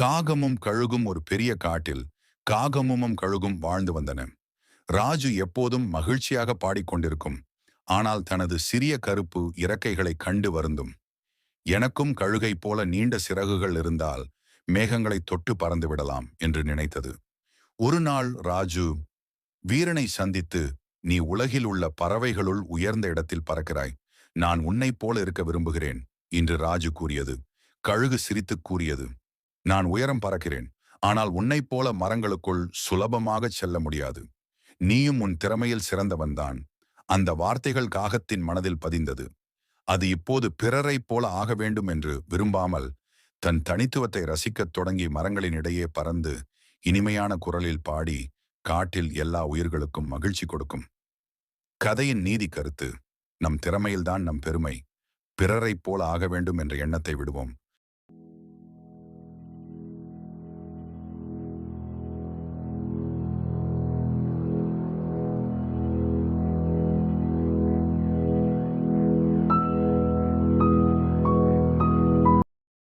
காகமும் கழுகும் ஒரு பெரிய காட்டில் காகமும் கழுகும் வாழ்ந்து வந்தன. ராஜு எப்போதும் மகிழ்ச்சியாக பாடிக்கொண்டிருக்கும். ஆனால் தனது சிறிய கருப்பு இறக்கைகளை கண்டு வருந்தும். எனக்கும் கழுகை போல நீண்ட சிறகுகள் இருந்தால் மேகங்களை தொட்டு பறந்து விடலாம் என்று நினைத்தது. ஒரு நாள் ராஜு வீரனை சந்தித்து நீ உலகில் உள்ள பறவைகளுள் உயர்ந்த இடத்தில் பறக்கிறாய். நான் உன்னைப் போல இருக்க விரும்புகிறேன் என்று ராஜு கூறியது. கழுகு சிரித்துக் கூறியது. நான் உயரம் பறக்கிறேன். ஆனால் உன்னைப் போல மரங்களுக்குள் சுலபமாக செல்ல முடியாது. நீயும் உன் திறமையில் சிறந்தவன்தான் அந்த வார்த்தைகள் காகத்தின் மனதில் பதிந்தது. அது இப்போது பிறரைப் போல ஆக வேண்டும் என்று விரும்பாமல் தன் தனித்துவத்தை ரசிக்கத் தொடங்கி மரங்களின் இடையே பறந்து இனிமையான குரலில் பாடி காட்டில் எல்லா உயிர்களுக்கும் மகிழ்ச்சி கொடுக்கும். கதையின் நீதி கருத்து நம் திறமையில்தான் நம் பெருமை. பிறரைப் போல ஆக வேண்டும் என்ற எண்ணத்தை விடுவோம்.